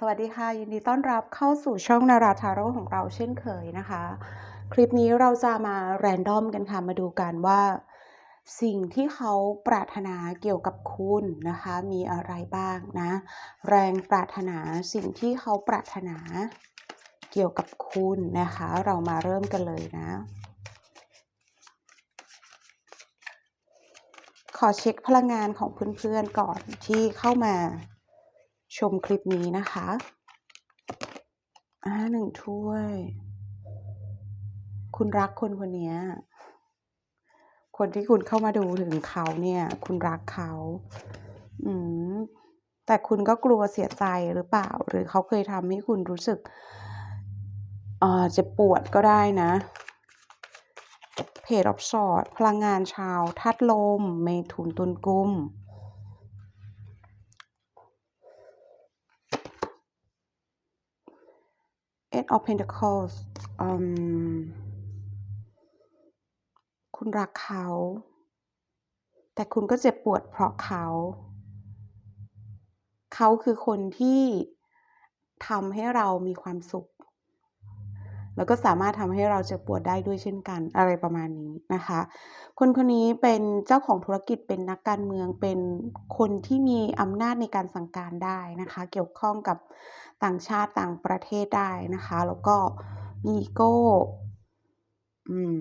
สวัสดีค่ะยินดีต้อนรับเข้าสู่ช่องนาราทาโร่ของเราเช่นเคยนะคะ คลิปนี้เราจะมาแรนดอมกันค่ะ มาดูกันว่า สิ่งที่เขาปรารถนาเกี่ยวกับคุณนะคะ มีอะไรบ้างนะ แรงปรารถนาสิ่งที่เขาปรารถนาเกี่ยวกับคุณนะคะ เรามาเริ่มกันเลยนะ ขอเช็คพลังงานของเพื่อนๆก่อนที่เข้ามา ชมคลิปนี้นะคะ อ่าหนึ่งถ้วย คุณรักคนคนนี้ คนที่คุณเข้ามาดูถึงเขาเนี่ย คุณรักเขา อืม แต่คุณก็กลัวเสียใจหรือเปล่า หรือเขาเคยทำให้คุณรู้สึกเอ่อเจ็บปวดก็ได้นะเพจออฟสอดพลังงานชาวธาตุลม เมถุนตุลกุม Eight of Pentacles คุณรักเขา แต่คุณก็เจ็บปวดเพราะเขา เขาคือคนที่ทำให้เรามีความสุข แล้วก็สามารถทำให้เราเจ็บปวดได้ด้วยเช่นกันอะไรประมาณนี้นะคะ คนคนนี้เป็นเจ้าของธุรกิจเป็นนักการเมืองเป็นคนที่มีอำนาจในการสั่งการได้นะคะ เกี่ยวข้องกับต่างชาติต่างประเทศได้นะคะ แล้วก็มีอีโก้อืม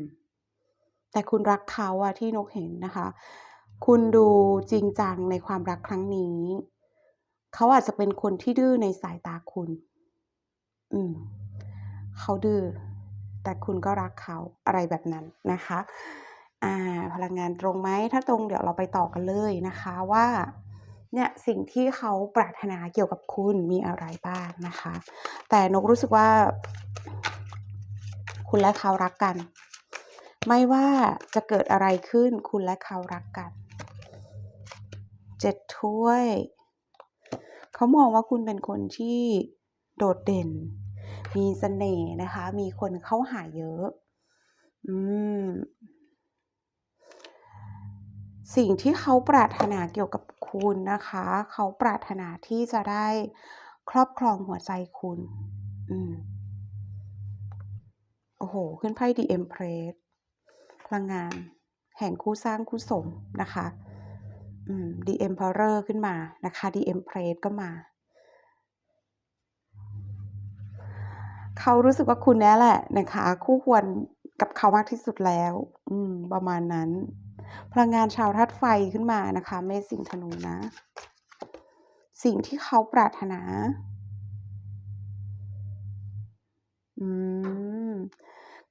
แต่คุณรักเขาอะที่นกเห็นนะคะ คุณดูจริงจังในความรักครั้งนี้ เขาอาจจะเป็นคนที่ดื้อในสายตาคุณ อืม เขาดื้อแต่คุณก็รักเขาอะไรแบบนั้นนะคะอ่าพลังงานตรงไหมถ้าตรงเดี๋ยวเราไปต่อกันเลยนะคะว่าเนี่ยสิ่งที่เขาปรารถนาเกี่ยวกับคุณมีอะไรบ้างนะคะ แต่นกรู้สึกว่า คุณและเขารักกัน ไม่ว่าจะเกิดอะไรขึ้นคุณและเขารักกันเจ็ดถ้วย เขามองว่าคุณเป็นคนที่โดดเด่น มีเสน่ห์นะคะ มีคนเข้าหาเยอะ อืม สิ่งที่เขาปรารถนาเกี่ยวกับคุณนะคะ เขาปรารถนาที่จะได้ครอบครองหัวใจคุณ อืม โอ้โฮขึ้นไพ่ The Empress พลังงาน แห่งคู่สร้างคู่สมนะคะ อืม The Emperor ขึ้นมานะคะ The Empress ก็มา เขารู้สึกว่าคุณแน่แหละนะคะ คู่ควรกับเขามากที่สุดแล้ว อืม ประมาณนั้น พลังงานชาวธาตุไฟขึ้นมานะคะ เมษสิงธนูนะ สิ่งที่เขาปรารถนา อืม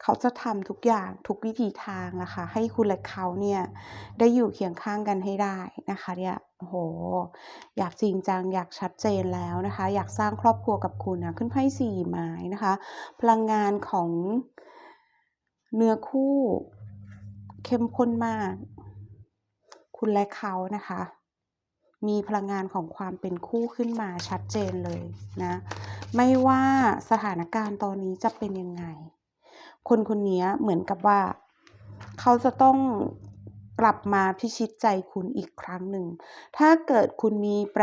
เขาจะทำทุกอย่างทุกวิถีทางอะค่ะให้คุณและเขาเนี่ยได้อยู่เคียงข้างกันให้ได้นะคะเนี่ยโอ้โฮอยากจริงจัง อยากชัดเจนแล้วนะคะ อยากสร้างครอบครัวกับคุณนะขึ้นไพ่สี่ไม้นะคะ พลังงานของเนื้อคู่เข้มข้นมาก คุณและเขานะคะ มีพลังงานของความเป็นคู่ขึ้นมาชัดเจนเลยนะ ไม่ว่าสถานการณ์ตอนนี้จะเป็นยังไง คนคนนี้เหมือนกับว่า เขาจะต้องกลับมาพิชิตใจคุณอีกครั้งหนึ่ง ถ้าเกิดคุณมีป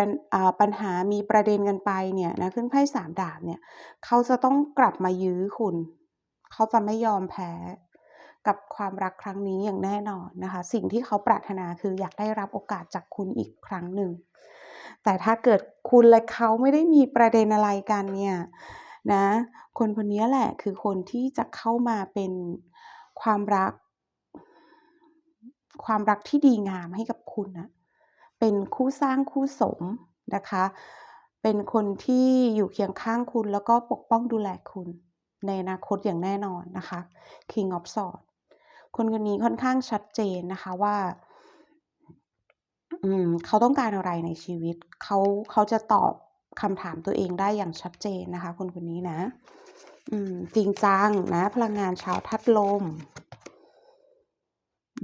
ปัญหามีประเด็นกันไปเนี่ยนะขึ้นไพ่สามดาบเนี่ย เขาจะต้องกลับมายื้อคุณ เขาจะไม่ยอมแพ้กับความรักครั้งนี้อย่างแน่นอนนะคะ สิ่งที่เขาปรารถนาคืออยากได้รับโอกาสจากคุณอีกครั้งหนึ่ง แต่ถ้าเกิดคุณและเขาไม่ได้มีประเด็นอะไรกันเนี่ย นะ คนคนนี้แหละคือคนที่จะเข้ามาเป็นความรัก ความรักที่ดีงามให้กับคุณนะเป็นคู่สร้างคู่สมนะคะ เป็นคนที่อยู่เคียงข้างคุณแล้วก็ปกป้องดูแลคุณในอนาคตอย่างแน่นอนนะคะ King of Swords คนคนนี้ค่อนข้างชัดเจนนะคะว่าอืมเขาต้องการอะไรในชีวิต เขาเขาจะตอบ คำถามตัวเองได้อย่างชัดเจนนะคะ คนคนนี้นะจริงจังนะ พลังงานชาวธาตุลม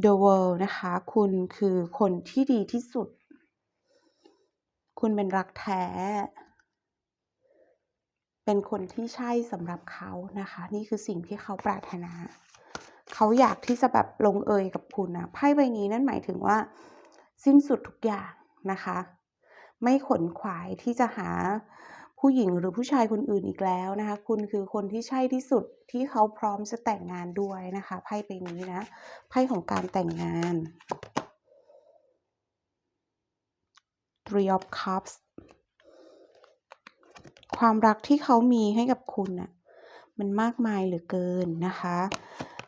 The World นะคะ คุณคือคนที่ดีที่สุด คุณเป็นรักแท้ เป็นคนที่ใช่สำหรับเขานะคะ นี่คือสิ่งที่เขาปรารถนา เขาอยากที่จะแบบลงเอยกับคุณนะไพ่ใบนี้นั่นหมายถึงว่า สิ้นสุดทุกอย่างนะคะ ไม่ขนขวายที่จะหาผู้หญิงหรือผู้ชายคนอื่นอีกแล้วนะคะ คุณคือคนที่ใช่ที่สุดที่เขาพร้อมจะแต่งงานด้วยนะคะ ไพ่ใบนี้นะ ไพ่ของการแต่งงาน Three of Cups ความรักที่เขามีให้กับคุณน่ะมันมากมายเหลือเกินนะคะ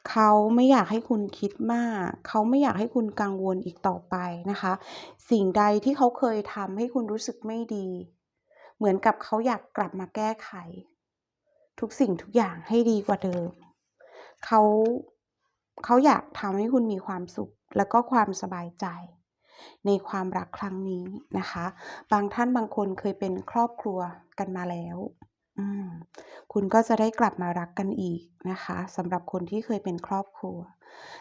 เขาไม่อยากให้คุณคิดมาก เขาไม่อยากให้คุณกังวลอีกต่อไปนะคะ สิ่งใดที่เขาเคยทำให้คุณรู้สึกไม่ดี เหมือนกับเขาอยากกลับมาแก้ไข ทุกสิ่งทุกอย่างให้ดีกว่าเดิม เขาเขาอยากทำให้คุณมีความสุข แล้วก็ความสบายใจ ในความรักครั้งนี้นะคะ บางท่านบางคนเคยเป็นครอบครัวกันมาแล้ว คุณก็จะได้กลับมารักกันอีกนะคะสำหรับคนที่เคยเป็นครอบครัว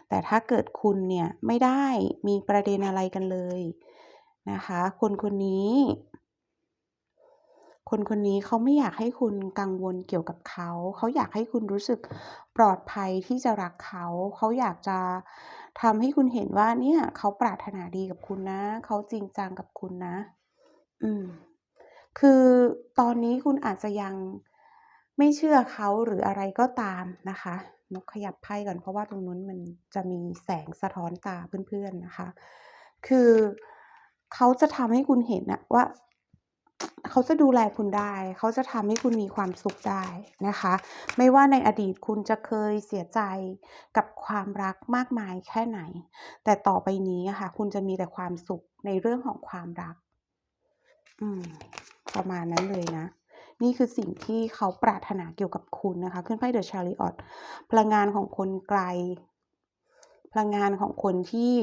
แต่ถ้าเกิดคุณเนี่ยไม่ได้มีประเด็นอะไรกันเลยนะคะ คนคนนี้ คนคนนี้เขาไม่อยากให้คุณกังวลเกี่ยวกับเขา เขาอยากให้คุณรู้สึกปลอดภัยที่จะรักเขา เขาอยากจะทำให้คุณเห็นว่าเนี่ยเขาปรารถนาดีกับคุณนะ เขาจริงจังกับคุณนะ อืมคือตอนนี้คุณอาจจะยัง ไม่เชื่อเขาหรืออะไรก็ตามนะคะนกขยับไพ่ก่อนเพราะว่าตรงนู้นมันจะมีแสงสะท้อนตาเพื่อนๆนะคะ คือเขาจะทำให้คุณเห็นนะว่าเขาจะดูแลคุณได้ เขาจะทำให้คุณมีความสุขได้นะคะ ไม่ว่าในอดีตคุณจะเคยเสียใจกับความรักมากมายแค่ไหน แต่ต่อไปนี้ค่ะ คุณจะมีแต่ความสุขในเรื่องของความรัก อืม ประมาณนั้นเลยนะ นี่คือสิ่งที่เขาปรารถนาเกี่ยวกับคุณนะคะขึ้นไพ่ The Chariot พลังงานของคนไกล พลังงานของคนที่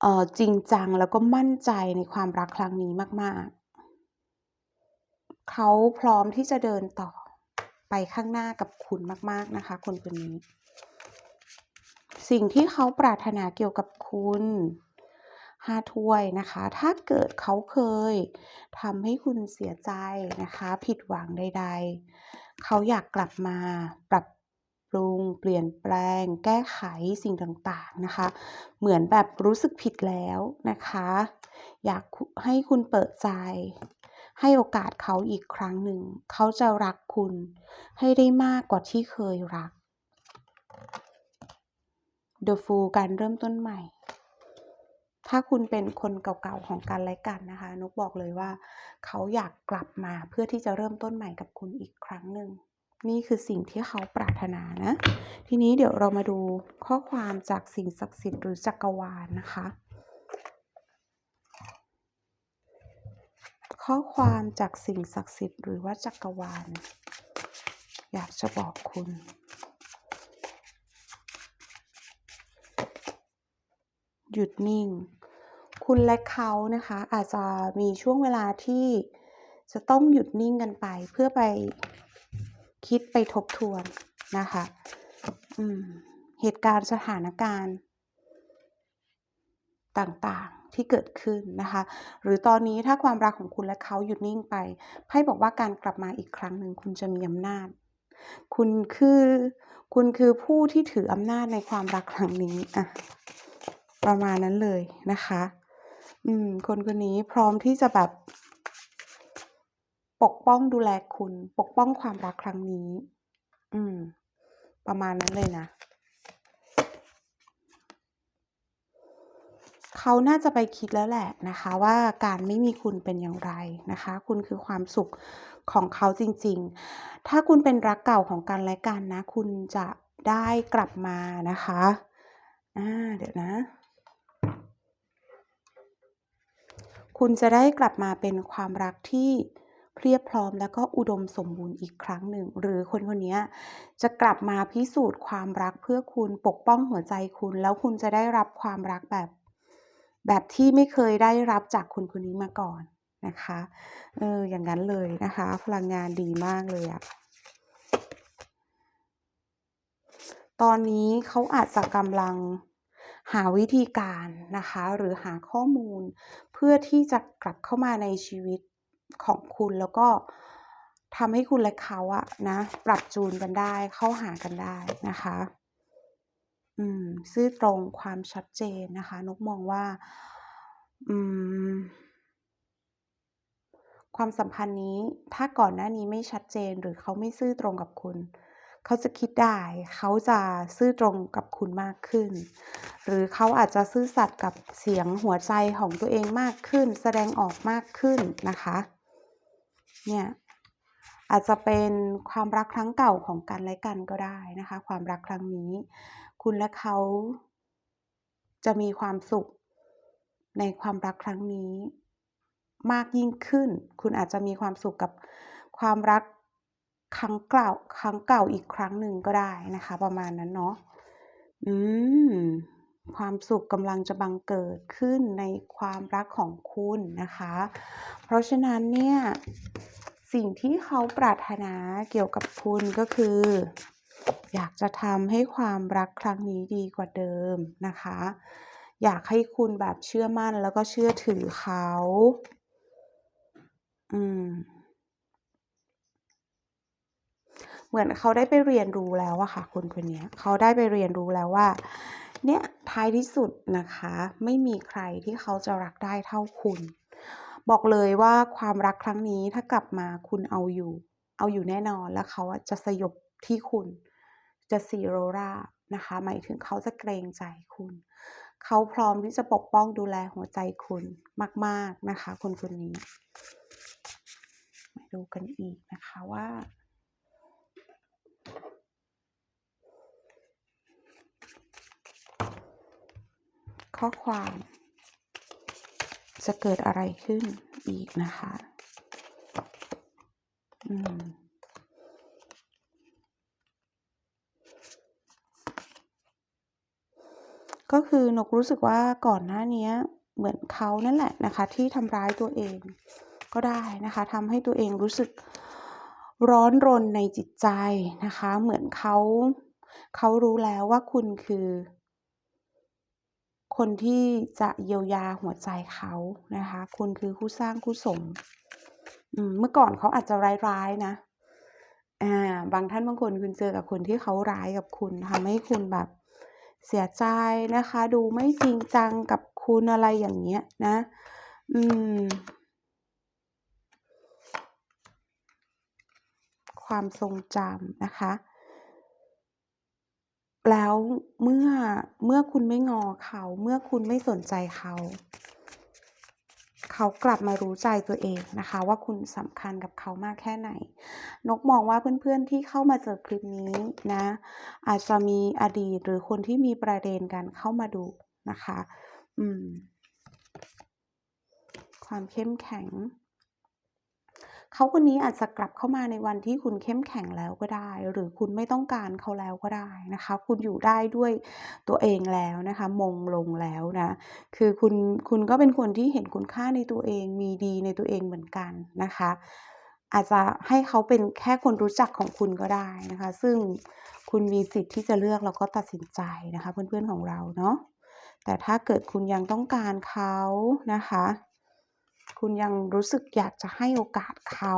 เออจริงจังแล้วก็มั่นใจในความรักครั้งนี้มาก ๆ เขาพร้อมที่จะเดินต่อไปข้างหน้ากับคุณมาก ๆ นะคะ คนคนนี้ สิ่งที่เขาปรารถนาเกี่ยวกับคุณ 5 ถ้วยนะคะ ถ้าเกิดเขาเคยทำให้คุณเสียใจนะคะ ผิดหวังใด ๆ เขาอยากกลับมาปรับปรุงเปลี่ยนแปลง แก้ไขสิ่งต่างๆนะคะ เหมือนแบบรู้สึกผิดแล้วนะคะ อยากให้คุณเปิดใจ ให้โอกาสเขาอีกครั้งหนึ่ง เขาจะรักคุณให้ได้มากกว่าที่เคยรัก The Fool การเริ่มต้นใหม่ ถ้าคุณเป็นคนเก่าๆของกันและกันนะคะ นุกบอกเลยว่า เขาอยากกลับมาเพื่อที่จะเริ่มต้นใหม่กับคุณอีกครั้งหนึ่งนี่คือสิ่งที่เขาปรารถนานะ ทีนี้เดี๋ยวเรามาดูข้อความจากสิ่งศักดิ์สิทธิ์หรือจักรวาลนะคะ ข้อความจากสิ่งศักดิ์สิทธิ์หรือว่าจักรวาล อยากจะบอกคุณ หยุดนิ่ง คุณและเขานะคะ อาจจะมีช่วงเวลาที่จะต้องหยุดนิ่งกันไป เพื่อไปคิดไปทบทวนนะคะเหตุการณ์สถานการณ์ต่างๆที่เกิดขึ้นนะคะ หรือตอนนี้ถ้าความรักของคุณและเขาหยุดนิ่งไปไพ่บอกว่าการกลับมาอีกครั้งหนึ่งคุณจะมีอำนาจ คุณคือ คุณคือผู้ที่ถืออำนาจในความรักครั้งนี้อะ ประมาณนั้นเลยนะคะ อืม คนคนนี้พร้อมที่จะแบบ ปกป้องดูแลคุณ ปกป้องความรักครั้งนี้ อืม ประมาณนั้นเลยนะเขาน่าจะไปคิดแล้วแหละนะคะว่าการไม่มีคุณเป็นอย่างไรนะคะ คุณคือความสุขของเขาจริงๆ ถ้าคุณเป็นรักเก่าของกันและกันนะ คุณจะได้กลับมานะคะอาเดี๋ยวนะ คุณจะได้กลับมาเป็นความรักที่เพียบพร้อมแล้วก็อุดมสมบูรณ์อีกครั้งหนึ่ง หรือคนคนนี้จะกลับมาพิสูจน์ความรักเพื่อคุณปกป้องหัวใจคุณ แล้วคุณจะได้รับความรักแบบ แบบที่ไม่เคยได้รับจากคนคนนี้มาก่อนนะคะเอออย่างงั้นเลยนะคะ พลังงานดีมากเลยอะตอนนี้เขาอาจจะกำลัง หาวิธีการนะคะ หรือหาข้อมูล เพื่อที่จะกลับเข้ามาในชีวิตของคุณแล้วก็ทำให้คุณและเขาอะนะ ปรับจูนกันได้เข้าหากันได้นะคะ อืม ซื่อตรงความชัดเจนนะคะ นกมองว่า อืม ความสัมพันธ์นี้ถ้าก่อนหน้านี้ไม่ชัดเจนหรือเขาไม่ซื่อตรงกับคุณ เขาจะคิดได้ เขาจะซื่อตรงกับคุณมากขึ้น หรือเขาอาจจะซื่อสัตย์กับเสียงหัวใจของตัวเองมากขึ้น แสดงออกมากขึ้นนะคะ เนี่ยอาจจะเป็นความรักครั้งเก่าของกันและกันก็ได้นะคะ ความรักครั้งนี้ คุณและเขาจะมีความสุขในความรักครั้งนี้ มากยิ่งขึ้น คุณอาจจะมีความสุขกับความรัก ครั้งเก่าครั้งเก่าอีกครั้งหนึ่งก็ได้นะคะ ประมาณนั้นเนาะอืมความสุขกำลังจะบังเกิดขึ้นในความรักของคุณนะคะ เพราะฉะนั้นเนี่ย สิ่งที่เขาปรารถนาเกี่ยวกับคุณก็คือ อยากจะทำให้ความรักครั้งนี้ดีกว่าเดิมนะคะ อยากให้คุณแบบเชื่อมั่นแล้วก็เชื่อถือเขา อืม เหมือนเขาได้ไปเรียนรู้แล้วอะค่ะ คนคนนี้เขาได้ไปเรียนรู้แล้วว่า เนี่ยท้ายที่สุดนะคะ ไม่มีใครที่เขาจะรักได้เท่าคุณ บอกเลยว่าความรักครั้งนี้ถ้ากลับมาคุณเอาอยู่ เอาอยู่แน่นอนแล้วเขาจะสยบที่คุณ จะซีโรรานะคะ หมายถึงเขาจะเกรงใจคุณ เขาพร้อมที่จะปกป้องดูแลหัวใจคุณมาก ๆนะคะ คนคนนี้ มาดูกันอีกนะคะว่า ข้อความ จะเกิดอะไรขึ้นอีกนะคะ อืมก็คือนกรู้สึกว่าก่อนหน้านี้เหมือนเขานั่นแหละนะคะ ที่ทำร้ายตัวเองก็ได้นะคะทำให้ตัวเองรู้สึกร้อนรนในจิตใจนะคะ เหมือนเขาเขารู้แล้วว่าคุณคือ คนที่จะเยียวยาหัวใจเขานะคะ คุณคือคู่สร้างคู่สมเมื่อก่อนเขาอาจจะร้ายๆนะอ่าบางท่านบางคนคุณเจอกับคนที่เขาร้ายกับคุณทำให้คุณแบบเสียใจนะคะ ดูไม่จริงจังกับคุณอะไรอย่างเงี้ยนะ อืม ความทรงจำนะคะ แล้วเมื่อเมื่อคุณไม่งอเขา เมื่อคุณไม่สนใจเขา เขากลับมารู้ใจตัวเองนะคะ ว่าคุณสำคัญกับเขามากแค่ไหน นกมองว่าเพื่อนๆที่เข้ามาเจอคลิปนี้นะ อาจจะมีอดีตหรือคนที่มีประเด็นกันเข้ามาดูนะคะ อืม ความเข้มแข็ง เขาคนนี้อาจจะกลับเข้ามาในวันที่คุณเข้มแข็งแล้วก็ได้ หรือคุณไม่ต้องการเขาแล้วก็ได้นะคะ คุณอยู่ได้ด้วยตัวเองแล้วนะคะ มงลงแล้วนะคือคุณคุณก็เป็นคนที่เห็นคุณค่าในตัวเองมีดีในตัวเองเหมือนกันนะคะ อาจจะให้เขาเป็นแค่คนรู้จักของคุณก็ได้นะคะ ซึ่งคุณมีสิทธิ์ที่จะเลือกแล้วก็ตัดสินใจนะคะ เพื่อนๆของเราเนาะแต่ถ้าเกิดคุณยังต้องการเขานะคะ คุณยังรู้สึกอยากจะให้โอกาสเขา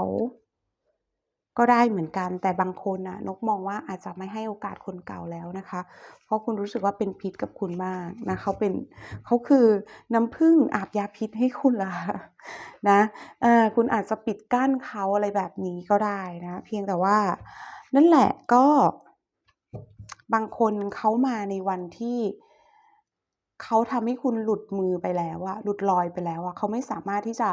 ก็ได้เหมือนกันแต่บางคนน่ะนกมองว่าอาจจะไม่ให้โอกาสคนเก่าแล้วนะคะ เพราะคุณรู้สึกว่าเป็นพิษกับคุณมากนะเขาเป็นเขาคือน้ำผึ้งอาบยาพิษให้คุณล่ะนะเออคุณอาจจะปิดกั้นเขาอะไรแบบนี้ก็ได้นะ เพียงแต่ว่า นั่นแหละก็บางคนเขามาในวันที่ เขาทำให้คุณหลุดมือไปแล้วอะหลุดลอยไปแล้วอะเขาไม่สามารถที่จะ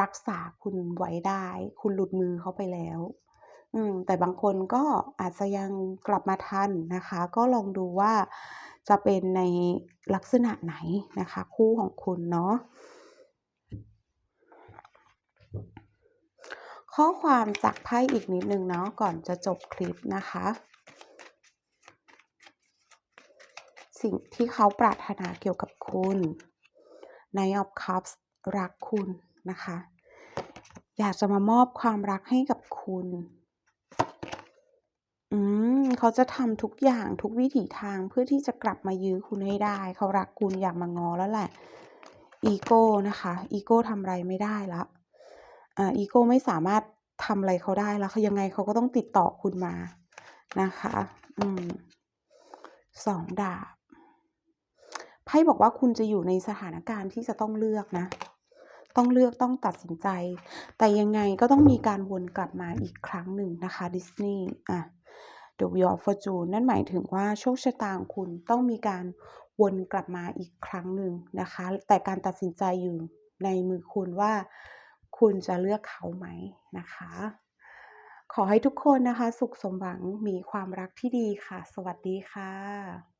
รักษาคุณไว้ได้ คุณหลุดมือเขาไปแล้ว อืม แต่บางคนก็อาจจะยังกลับมาทันนะคะ ก็ลองดูว่าจะเป็นในลักษณะไหนนะคะ คู่ของคุณเนาะข้อความจากไพ่อีกนิดนึงเนาะก่อนจะจบคลิปนะคะ สิ่งที่เขาปรารถนาเกี่ยวกับคุณ Knight of Cups รักคุณนะคะ อยากจะมามอบความรักให้กับคุณ อืมเขาจะทำทุกอย่างทุกวิถีทางเพื่อที่จะกลับมายื้อคุณให้ได้ เขารักคุณอยากมางอแล้วแหละ อีโก้นะคะ อีโก้ทำอะไรไม่ได้ล้วอ่าอีโก้ไม่สามารถทำอะไรเขาได้แล้วเขายังไงเขาก็ต้องติดต่อคุณมานะคะ อืม2ดาบ ไพ่บอกว่าคุณจะอยู่ในสถานการณ์ที่จะต้องเลือกนะ ต้องเลือกต้องตัดสินใจ แต่ยังไงก็ต้องมีการวนกลับมาอีกครั้งหนึ่งนะคะดิสนีย์อะ The Wheel Fortune นั่นหมายถึงว่าโชคชะตาของคุณต้องมีการวนกลับมาอีกครั้งหนึ่งนะคะ แต่การตัดสินใจอยู่ในมือคุณว่าคุณจะเลือกเขาไหมนะคะ ขอให้ทุกคนนะคะ สุขสมหวังมีความรักที่ดีค่ะ สวัสดีค่ะ